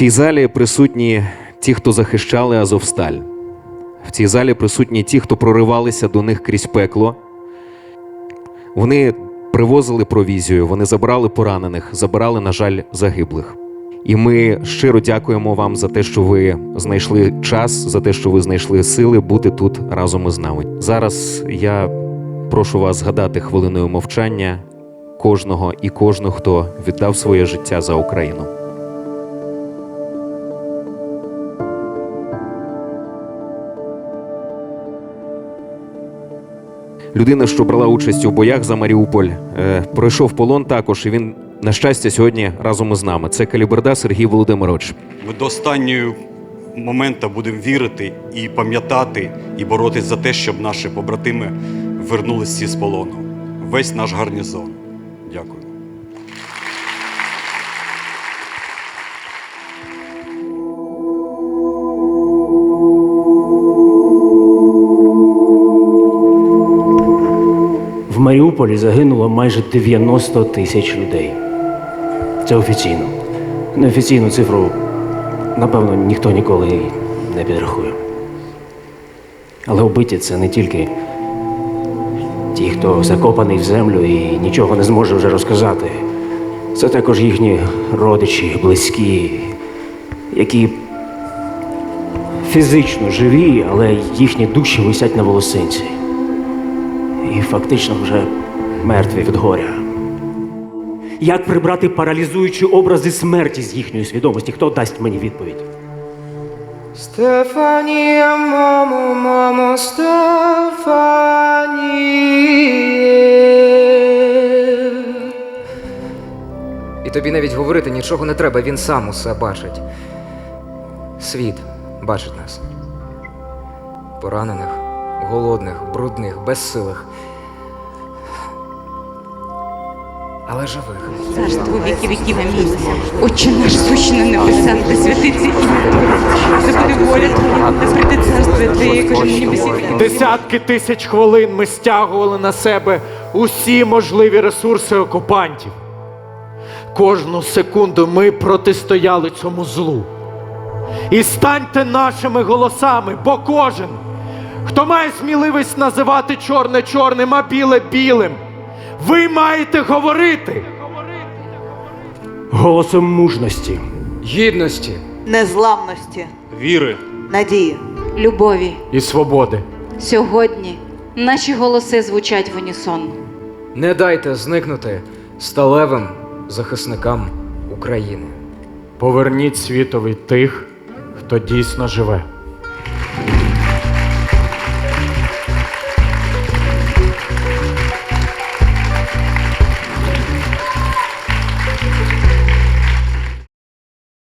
цій залі присутні ті, хто захищали Азовсталь. В цій залі присутні ті, хто проривалися до них крізь пекло. Вони привозили провізію, вони забирали поранених, забирали, на жаль, загиблих. І ми щиро дякуємо вам за те, що ви знайшли час, за те, що ви знайшли сили бути тут разом із нами. Зараз я прошу вас згадати хвилиною мовчання кожного і кожну, хто віддав своє життя за Україну. Людина, що брала участь у боях за Маріуполь, е, пройшов полон також, і він, на щастя, сьогодні разом із нами. Це Каліберда Сергій Володимирович. Ми до останнього моменту будемо вірити і пам'ятати, і боротись за те, щоб наші побратими вернулися з полону. Весь наш гарнізон. Дякую. В Маріуполі загинуло майже 90 тисяч людей. Це офіційно. Неофіційну цифру, напевно, ніхто ніколи не підрахує. Але вбиті це не тільки ті, хто закопаний в землю і нічого не зможе вже розказати. Це також їхні родичі, близькі, які фізично живі, але їхні душі висять на волосинці і фактично вже мертві від горя. Як прибрати паралізуючі образи смерті з їхньої свідомості? Хто дасть мені відповідь? Стефанія, мамо, мамо, Стефанія. І тобі навіть говорити нічого не треба, він сам усе бачить. Світ бачить нас. Поранених, голодних, брудних, безсилих. Але живих. Царство віки віків амінь. Отче наш сущий на небесах, да святиться ім'я Твоє, да буде воля Твоя, да прийде царство Твоє, як уже в. Десятки тисяч хвилин ми стягували на себе усі можливі ресурси окупантів. Кожну секунду ми протистояли цьому злу. І станьте нашими голосами, бо кожен, хто має сміливість називати чорне чорним, а біле білим, ви маєте говорити. Голосом мужності, Гідності. незламності, Віри. надії. Любові. І свободи. Сьогодні наші голоси звучать в унісон. Не дайте зникнути сталевим захисникам України. Поверніть світові тих, хто дійсно живе.